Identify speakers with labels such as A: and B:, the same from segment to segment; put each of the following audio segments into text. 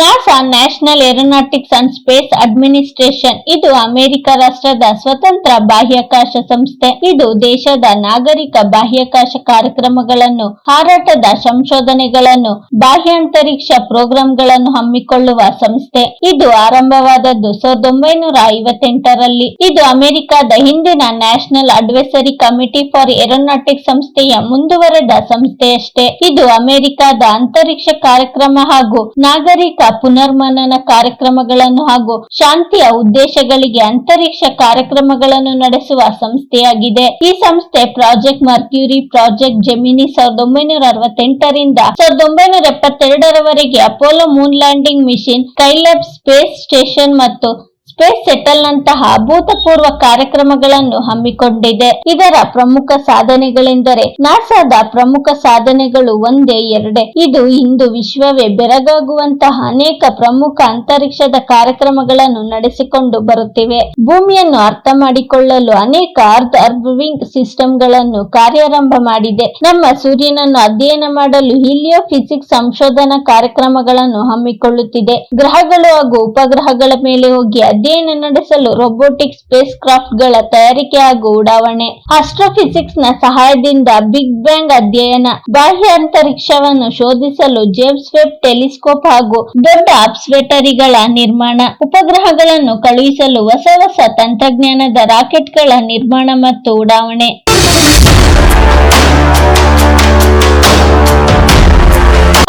A: NASA National Aeronautics and Space Administration ಇದು America ರಾಷ್ಟ್ರದ ಸ್ವತಂತ್ರ ಬಾಹ್ಯಾಕಾಶ ಸಂಸ್ಥೆ. ಇದು ದೇಶದ ನಾಗರಿಕ ಬಾಹ್ಯಾಕಾಶ ಕಾರ್ಯಕ್ರಮಗಳನ್ನು, ಹಾರಾಟದ ಸಂಶೋಧನೆಗಳನ್ನು, ಬಾಹ್ಯಾಂತರಿಕ್ಷ ಪ್ರೋಗ್ರಾಂಗಳನ್ನು ಹಮ್ಮಿಕೊಳ್ಳುವ ಸಂಸ್ಥೆ. ಇದು ಆರಂಭವಾದದ್ದು ಸಾವಿರದ ಒಂಬೈನೂರ ಐವತ್ತೆಂಟರಲ್ಲಿ. ಇದು ಅಮೆರಿಕದ ಹಿಂದಿನ National Advisory Committee for Aeronautics ಸಂಸ್ಥೆಯ ಮುಂದುವರೆದ ಸಂಸ್ಥೆಯಷ್ಟೇ. ಇದು ಅಮೆರಿಕದ ಅಂತರಿಕ್ಷ ಕಾರ್ಯಕ್ರಮ ಹಾಗೂ ನಾಗರಿಕ ಪುನರ್ಮನನ ಕಾರ್ಯಕ್ರಮಗಳನ್ನು ಹಾಗೂ ಶಾಂತಿಯ ಉದ್ದೇಶಗಳಿಗೆ ಅಂತರಿಕ್ಷ ಕಾರ್ಯಕ್ರಮಗಳನ್ನು ನಡೆಸುವ ಸಂಸ್ಥೆಯಾಗಿದೆ. ಈ ಸಂಸ್ಥೆ ಪ್ರಾಜೆಕ್ಟ್ ಮರ್ಕ್ಯೂರಿ ಪ್ರಾಜೆಕ್ಟ್ ಜೆಮಿನಿ ಸಾವಿರದ ಒಂಬೈನೂರ ಅರವತ್ತೆಂಟರಿಂದ ಸಾವಿರದ ಒಂಬೈನೂರ ಎಪ್ಪತ್ತೆರಡರವರೆಗೆ Apollo moon landing mission Skylab space station ಮತ್ತು ಸ್ಪೇಸ್ ಸೆಟಲ್ ನಂತಹ ಅಭೂತಪೂರ್ವ ಕಾರ್ಯಕ್ರಮಗಳನ್ನು ಹಮ್ಮಿಕೊಂಡಿದೆ. ಇದರ ಪ್ರಮುಖ ಸಾಧನೆಗಳೆಂದರೆ ನಾಸಾದ ಪ್ರಮುಖ ಸಾಧನೆಗಳು ಒಂದೇ, ಎರಡೇ. ಇದು ಇಂದು ವಿಶ್ವವೇ ಬೆರಗಾಗುವಂತಹ ಅನೇಕ ಪ್ರಮುಖ ಅಂತರಿಕ್ಷದ ಕಾರ್ಯಕ್ರಮಗಳನ್ನು ನಡೆಸಿಕೊಂಡು ಬರುತ್ತಿವೆ. ಭೂಮಿಯನ್ನು ಅರ್ಥ ಮಾಡಿಕೊಳ್ಳಲು ಅನೇಕ ಅರ್ಧ ಅರ್ಬಿಂಗ್ ಸಿಸ್ಟಮ್ಗಳನ್ನು ಕಾರ್ಯಾರಂಭ ಮಾಡಿದೆ. ನಮ್ಮ ಸೂರ್ಯನನ್ನು ಅಧ್ಯಯನ ಮಾಡಲು ಹಿಲಿಯೋ ಫಿಸಿಕ್ಸ್ ಸಂಶೋಧನಾ ಕಾರ್ಯಕ್ರಮಗಳನ್ನು ಹಮ್ಮಿಕೊಳ್ಳುತ್ತಿದೆ. ಗ್ರಹಗಳು ಹಾಗೂ ಉಪಗ್ರಹಗಳ ಮೇಲೆ ಹೋಗಿ ಅಧ್ಯಯನ ನಡೆಸಲು ರೊಬೋಟಿಕ್ ಸ್ಪೇಸ್ ಕ್ರಾಫ್ಟ್ಗಳ ತಯಾರಿಕೆ ಹಾಗೂ ಉಡಾವಣೆ. ಆಸ್ಟ್ರೋಫಿಸಿಕ್ಸ್ನ ಸಹಾಯದಿಂದ ಬಿಗ್ ಬ್ಯಾಂಗ್ ಅಧ್ಯಯನ. ಬಾಹ್ಯ ಅಂತರಿಕ್ಷವನ್ನು ಶೋಧಿಸಲು ಜೇಮ್ಸ್ ವೆಬ್ ಟೆಲಿಸ್ಕೋಪ್ ಹಾಗೂ ದೊಡ್ಡ ಅಪ್ಸ್ವೆಟರಿಗಳ ನಿರ್ಮಾಣ. ಉಪಗ್ರಹಗಳನ್ನು ಕಳುಹಿಸಲು ಹೊಸ ಹೊಸ ತಂತ್ರಜ್ಞಾನದ ರಾಕೆಟ್ಗಳ ನಿರ್ಮಾಣ ಮತ್ತು ಉಡಾವಣೆ.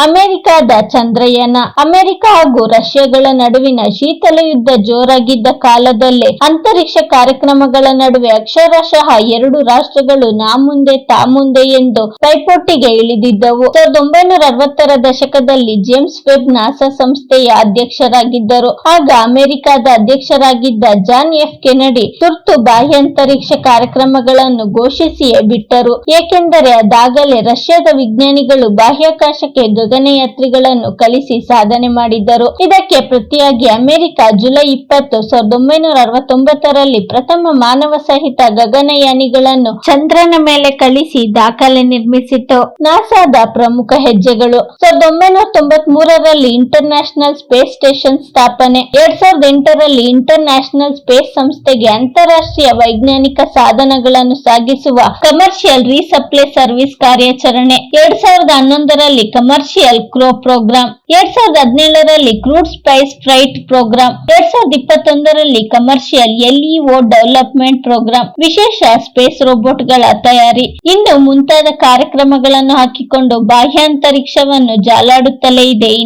A: ಅಮೆರಿಕದ ಚಂದ್ರಯಾನ, ಅಮೆರಿಕ ಹಾಗೂ ರಷ್ಯಾಗಳ ನಡುವಿನ ಶೀತಲ ಯುದ್ಧ ಜೋರಾಗಿದ್ದ ಕಾಲದಲ್ಲೇ ಅಂತರಿಕ್ಷ ಕಾರ್ಯಕ್ರಮಗಳ ನಡುವೆ ಅಕ್ಷರಶಃ ಎರಡು ರಾಷ್ಟ್ರಗಳು ನಾ ಮುಂದೆ, ತಾ ಮುಂದೆ ಎಂದು ಪೈಪೋಟಿಗೆ ಇಳಿದಿದ್ದವು. ಸಾವಿರದ ಒಂಬೈನೂರ ಅರವತ್ತರ ದಶಕದಲ್ಲಿ ಜೇಮ್ಸ್ ವೆಬ್ ನಾಸಾ ಸಂಸ್ಥೆಯ ಅಧ್ಯಕ್ಷರಾಗಿದ್ದರು. ಆಗ ಅಮೆರಿಕದ ಅಧ್ಯಕ್ಷರಾಗಿದ್ದ ಜಾನ್ ಎಫ್ ಕೆನಡಿ ತುರ್ತು ಬಾಹ್ಯಾಂತರಿಕ್ಷ ಕಾರ್ಯಕ್ರಮಗಳನ್ನು ಘೋಷಿಸಿಯೇ ಬಿಟ್ಟರು. ಏಕೆಂದರೆ ಅದಾಗಲೇ ರಷ್ಯಾದ ವಿಜ್ಞಾನಿಗಳು ಬಾಹ್ಯಾಕಾಶಕ್ಕೆ ಗಗನಯಾತ್ರಿಗಳನ್ನು ಕಳಿಸಿ ಸಾಧನೆ ಮಾಡಿದ್ದರು ಇದಕ್ಕೆ ಪ್ರತಿಯಾಗಿ ಅಮೆರಿಕ ಜುಲೈ ಇಪ್ಪತ್ತು ಸಾವಿರದ ಒಂಬೈನೂರ ಅರವತ್ತೊಂಬತ್ತರಲ್ಲಿ ಪ್ರಥಮ ಮಾನವ ಸಹಿತ ಗಗನಯಾನಿಗಳನ್ನು ಚಂದ್ರನ ಮೇಲೆ ಕಳಿಸಿ ದಾಖಲೆ ನಿರ್ಮಿಸಿತು ನಾಸಾದ ಪ್ರಮುಖ ಹೆಜ್ಜೆಗಳು. ಸಾವಿರದ ಒಂಬೈನೂರ ತೊಂಬತ್ ಮೂರರಲ್ಲಿ ಇಂಟರ್ ನ್ಯಾಷನಲ್ ಸ್ಪೇಸ್ ಸ್ಟೇಷನ್ ಸ್ಥಾಪನೆ. ಎರಡ್ ಸಾವಿರದ ಎಂಟರಲ್ಲಿ ಇಂಟರ್ ನ್ಯಾಷನಲ್ ಸ್ಪೇಸ್ ಸಂಸ್ಥೆಗೆ ಅಂತಾರಾಷ್ಟ್ರೀಯ ವೈಜ್ಞಾನಿಕ ಸಾಧನಗಳನ್ನು ಸಾಗಿಸುವ ಕಮರ್ಷಿಯಲ್ ರೀಸಪ್ಲೈ ಸರ್ವಿಸ್ ಕಾರ್ಯಾಚರಣೆ. ಎರಡ್ ಸಾವಿರದ ಹನ್ನೊಂದರಲ್ಲಿ ಕಮರ್ಷಿಯಲ್ ಕ್ರೋ ಪ್ರೋಗ್ರಾಂ ಎರಡ್ ಸಾವಿರದ ಹದಿನೇಳರಲ್ಲಿ ಕ್ರೂಡ್ ಸ್ಪೈಸ್ ಫ್ರೈಟ್ ಪ್ರೋಗ್ರಾಂ ಎರಡ್ ಸಾವಿರದ ಇಪ್ಪತ್ತೊಂದರಲ್ಲಿ ಕಮರ್ಷಿಯಲ್ ಎಲ್ಇಒ ಡೆವಲಪ್ಮೆಂಟ್ ಪ್ರೋಗ್ರಾಂ ವಿಶೇಷ ಸ್ಪೇಸ್ ರೋಬೋಟ್ಗಳ ತಯಾರಿ. ಇನ್ನು ಮುಂತಾದ ಕಾರ್ಯಕ್ರಮಗಳನ್ನು ಹಾಕಿಕೊಂಡು ಬಾಹ್ಯಾಂತರಿಕ್ಷವನ್ನು ಜಾಲಾಡುತ್ತಲೇ ಇದೆ. ಈ